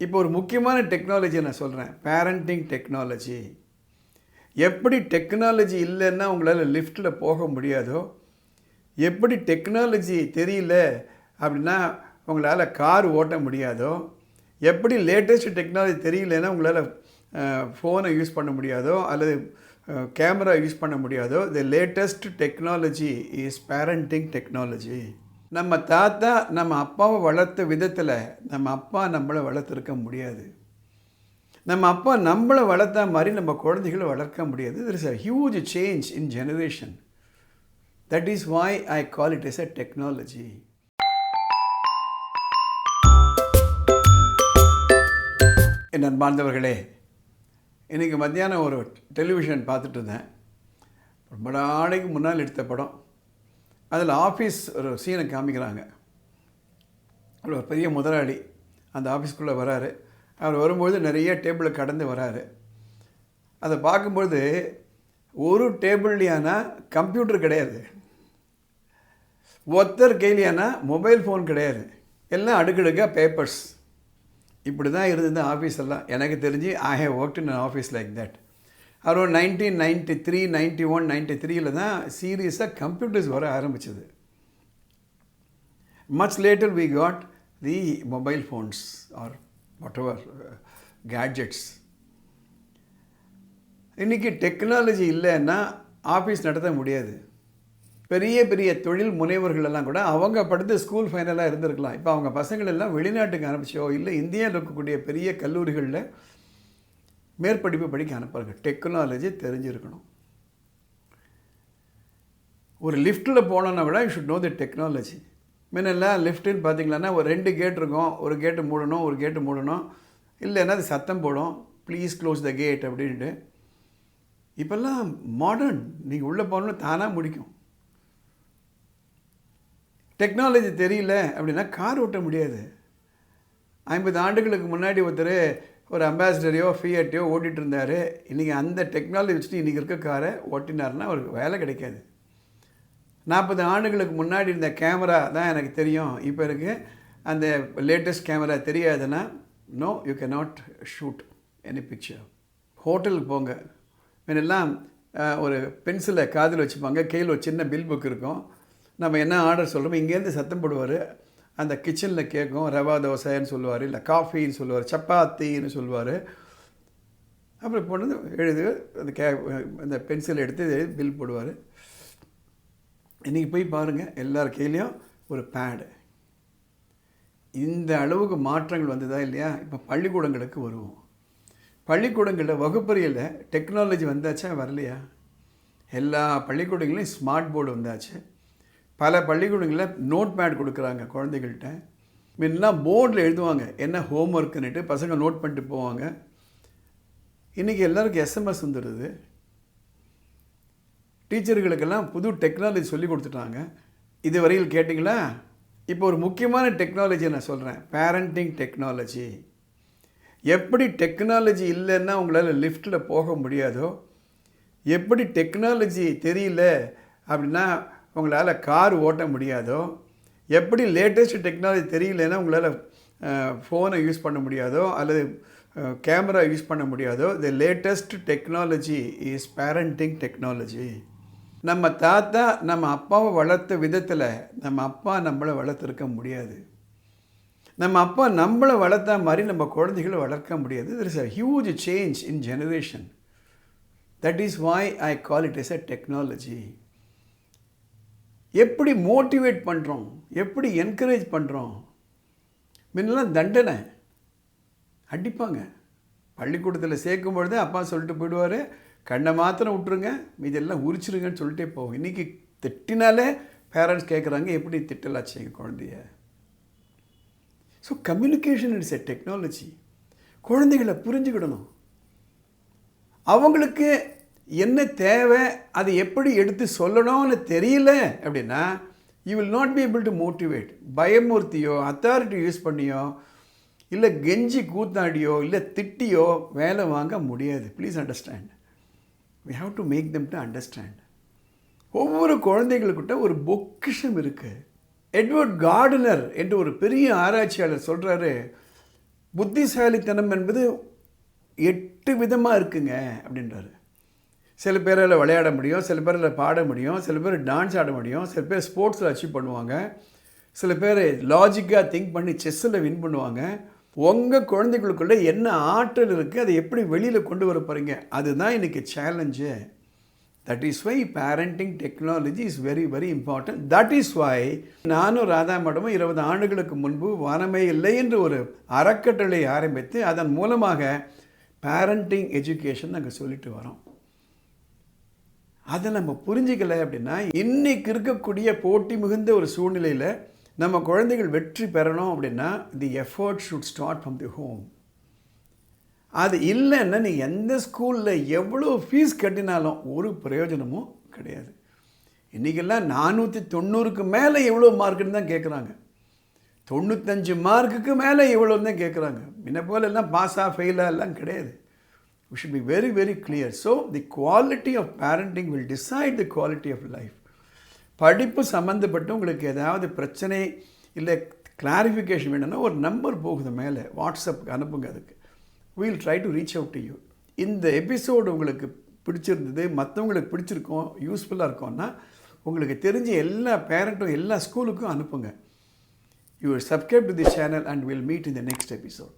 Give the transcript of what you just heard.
இப்போ ஒரு முக்கியமான டெக்னாலஜி நான் சொல்கிறேன் பேரண்டிங் டெக்னாலஜி எப்படி டெக்னாலஜி இல்லைன்னா உங்களால் லிஃப்ட்டில் போக முடியாதோ எப்படி டெக்னாலஜி தெரியல அப்படின்னா உங்களால் கார் ஓட்ட முடியாதோ எப்படி லேட்டஸ்ட் டெக்னாலஜி தெரியலன்னா உங்களால் ஃபோனை யூஸ் பண்ண முடியாதோ அல்லது கேமரா யூஸ் பண்ண முடியாதோ the latest technology is parenting technology நம்ம தாத்தா நம்ம அப்பாவை வளர்த்த விதத்தில் நம்ம அப்பா நம்மளை வளர்த்துருக்க முடியாது. நம்ம அப்பா நம்மளை வளர்த்த மாதிரி நம்ம குழந்தைகளை வளர்க்க முடியாது. It is a huge change in generation that is why I call it is a technology என் அன்பார்ந்தவர்களே இன்றைக்கி மத்தியானம் ஒரு டெலிவிஷன் பார்த்துட்டு இருந்தேன். ரொம்ப நாளைக்கு முன்னால் எடுத்த படம். அதில் ஆஃபீஸ் ஒரு சீனை காமிக்கிறாங்க. அவர் ஒரு பெரிய முதலாளி. அந்த ஆஃபீஸ்க்குள்ளே வராரு. அவர் வரும்போது நிறைய டேபிளை கடந்து வராரு. அதை பார்க்கும்பொழுது ஒரு டேபிள்லையானா கம்ப்யூட்டர் கிடையாது. ஒருத்தர் கையிலையானா மொபைல் ஃபோன் கிடையாது. எல்லாம் அடுக்கடுக்காக பேப்பர்ஸ் இப்படி தான் இருந்தது ஆஃபீஸ் எல்லாம். எனக்கு தெரிஞ்சு I have work in office like that around nineteen ninety three ninety one ninety த்ரீயில் தான் சீரியஸாக கம்ப்யூட்டர்ஸ் வர ஆரம்பிச்சது. Much later we got the mobile phones or whatever எவர் கேட்ஜெட்ஸ் இன்றைக்கி டெக்னாலஜி இல்லைன்னா ஆஃபீஸ் நடத்த முடியாது. பெரிய பெரிய தொழில் முனைவர்கள் எல்லாம் கூட அவங்க படுத்து ஸ்கூல் ஃபைனலாக இருந்திருக்கலாம். இப்போ அவங்க பசங்களெல்லாம் வெளிநாட்டுக்கு அனுப்பிச்சோ இல்லை இந்தியாவில் இருக்கக்கூடிய பெரிய கல்லூரிகளில் மேற்படிப்பு படிக்க அனுப்புறாங்க டெக்னாலஜி தெரிஞ்சிருக்கணும். ஒரு லிஃப்ட்டில் போனோன்னா விட you should know the technology முன்னெல்லாம் லிஃப்ட்டுன்னு பார்த்தீங்களன்னா ஒரு ரெண்டு கேட் இருக்கும். ஒரு கேட்டு மூடணும் ஒரு கேட்டு மூடணும். இல்லைன்னா அது சத்தம் போடும். ப்ளீஸ் க்ளோஸ் த கேட் அப்படின்ட்டு. இப்போல்லாம் மாடர்ன் நீங்கள் உள்ளே போகணுன்னு தானாக முடிக்கும். டெக்னாலஜி தெரியல அப்படின்னா கார் ஓட்ட முடியாது. ஐம்பது ஆண்டுகளுக்கு முன்னாடி ஒருத்தர் ஒரு அம்பாசிடரையோ ஃபியட்டையோ ஓட்டிகிட்டு இருந்தார். இன்றைக்கி அந்த டெக்னாலஜி வச்சுட்டு இன்றைக்கி இருக்க காரை ஓட்டினார்னா அவருக்கு வேலை கிடைக்காது. நாற்பது ஆண்டுகளுக்கு முன்னாடி இருந்த கேமரா தான் எனக்கு தெரியும். இப்போ இருக்குது அந்த லேட்டஸ்ட் கேமரா தெரியாதுன்னா no you can not shoot any picture ஹோட்டலுக்கு போங்க முன்னெல்லாம் ஒரு பென்சிலை காதில் வச்சுப்பாங்க. கையில் ஒரு சின்ன பில் புக் இருக்கும். நம்ம என்ன ஆர்டர் சொல்கிறோமோ இங்கேருந்து சத்தம் போடுவார். அந்த கிச்சனில் கேட்கும் ரவா தோசைன்னு சொல்லுவார் இல்லை காஃபின்னு சொல்லுவார் சப்பாத்தின்னு சொல்லுவார். அப்புறம் பொண்ணு எழுது அந்த கே அந்த பென்சிலை எடுத்து பில் போடுவார். இன்றைக்கி போய் பாருங்கள் எல்லார் கையிலையும் ஒரு பேடு இந்த அளவுக்கு மாற்றங்கள் வந்ததா இல்லையா? இப்போ பள்ளிக்கூடங்களுக்கு வருவோம். பள்ளிக்கூடங்களில் வகுப்பறையில் டெக்னாலஜி வந்தாச்சா வரலையா? எல்லா பள்ளிக்கூடங்களையும் ஸ்மார்ட் போர்டு வந்தாச்சு. பல பள்ளிக்கூடங்களில் நோட் பேட் கொடுக்குறாங்க குழந்தைகள்கிட்ட. முன்னெல்லாம் போர்டில் எழுதுவாங்க என்ன ஹோம் ஒர்க்குன்னுட்டு பசங்க நோட் பண்ணிட்டு போவாங்க. இன்றைக்கி எல்லாருக்கும் எஸ்எம்எஸ் வந்துடுது. டீச்சர்களுக்கெல்லாம் புது டெக்னாலஜி சொல்லி கொடுத்துட்டாங்க. இது வரையில் கேட்டிங்களா? இப்போ ஒரு முக்கியமான டெக்னாலஜி நான் சொல்கிறேன் பேரண்டிங் டெக்னாலஜி. எப்படி டெக்னாலஜி இல்லைன்னா உங்களால் லிஃப்ட்டில் போக முடியாதோ எப்படி டெக்னாலஜி தெரியல அப்படின்னா உங்களால் கார் ஓட்ட முடியாதோ எப்படி லேட்டஸ்ட் டெக்னாலஜி தெரியலன்னா உங்களால் ஃபோனை யூஸ் பண்ண முடியாதோ அல்லது கேமரா யூஸ் பண்ண முடியாதோ the latest technology is parenting technology நம்ம தாத்தா நம்ம அப்பாவை வளர்த்த விதத்தில் நம்ம அப்பா நம்மளை வளர்த்துருக்க முடியாது. நம்ம அப்பா நம்மளை வளர்த்த மாதிரி நம்ம குழந்தைகளை வளர்க்க முடியாது. There is a huge change in generation that is why I call it is a technology எப்படி மோட்டிவேட் பண்ணுறோம் எப்படி என்கரேஜ் பண்ணுறோம் முன்னெல்லாம் தண்டனை. அடிப்பாங்க. பள்ளிக்கூடத்தில் சேர்க்கும் பொழுது அப்பா சொல்லிட்டு போயிடுவார் கண்ணை மாத்திரம் விட்டுருங்க இதெல்லாம் உரிச்சிருங்கன்னு சொல்லிட்டே போகும் இன்றைக்கி திட்டினாலே பேரண்ட்ஸ் கேட்குறாங்க எப்படி திட்டலாச்சு எங்கள் குழந்தைய? So communication it's a technology குழந்தைகளை புரிஞ்சுக்கிடணும். அவங்களுக்கு என்ன தேவை அதை எப்படி எடுத்து சொல்லணும்னு தெரியல அப்படின்னா you will not be able to motivate பயமூர்த்தியோ authority use பண்ணியோ இல்லை கெஞ்சி கூத்தாடியோ இல்லை திட்டியோ வேலை வாங்க முடியாது. Please understand we have to make them to understand ஒவ்வொரு குழந்தைகளுக்கிட்ட ஒரு பொக்கிஷம் இருக்குது எட்வர்ட் கார்டனர் என்று ஒரு பெரிய ஆராய்ச்சியாளர் சொல்கிறாரு புத்திசாலித்தனம் என்பது எட்டு விதமாக இருக்குங்க அப்படின்றாரு. சில பேரால் விளையாட முடியும் சில பேரால் பாட முடியும் சில பேர் டான்ஸ் ஆட முடியும் சில பேர் ஸ்போர்ட்ஸில் அச்சீவ் பண்ணுவாங்க. சில பேர் லாஜிக்காக திங்க் பண்ணி செஸ்ஸில் வின் பண்ணுவாங்க. உங்கள் குழந்தைகளுக்குள்ளே என்ன ஆற்றல் இருக்குது அதை எப்படி வெளியில் கொண்டு வர போகிறீங்க அதுதான் இன்றைக்கி challenge that is why parenting technology is very very important that is why நானும் ராதா மேடமும் இருபது ஆண்டுகளுக்கு முன்பு வனமே இல்லை என்று ஒரு அறக்கட்டளை ஆரம்பித்து அதன் மூலமாக பேரண்டிங் எஜுகேஷன் நாங்கள் சொல்லிட்டு வரோம். அதை நம்ம புரிஞ்சிக்கல அப்படின்னா இன்னைக்கு இருக்கக்கூடிய போட்டி மிகுந்த ஒரு சூழ்நிலையில் நம்ம குழந்தைகள் வெற்றி பெறணும் அப்படின்னா the effort should start from the home அது இல்லைன்னா நீ எந்த ஸ்கூலில் எவ்வளோ ஃபீஸ் கட்டினாலும் ஒரு பிரயோஜனமும் கிடையாது. இன்றைக்கெல்லாம் நானூற்றி தொண்ணூறுக்கு மேலே எவ்வளோ மார்க்குன்னு தான் கேட்குறாங்க தொண்ணூத்தஞ்சு மார்க்குக்கு மேலே எவ்வளோன்னு தான் கேட்குறாங்க முன்ன போல எல்லாம் பாஸாக ஃபெயிலாக எல்லாம் கிடையாது. We should be very very clear. So the quality of parenting will decide the quality of life. படிப்பு சம்மந்தப்பட்டு உங்களுக்கு ஏதாவது பிரச்சனை இல்லை கிளாரிஃபிகேஷன் வேணும்னா ஒரு நம்பர் போகுது மேலே. வாட்ஸ்அப்புக்கு அனுப்புங்க அதுக்கு. We'll try to reach out to you இந்த எபிசோடு உங்களுக்கு பிடிச்சிருந்தது மற்றவங்களுக்கு பிடிச்சிருக்கோம் யூஸ்ஃபுல்லாக இருக்கும்னா உங்களுக்கு தெரிஞ்ச எல்லா பேரண்ட்டும் எல்லா ஸ்கூலுக்கும் அனுப்புங்க. You subscribe to the channel and will meet in the next episode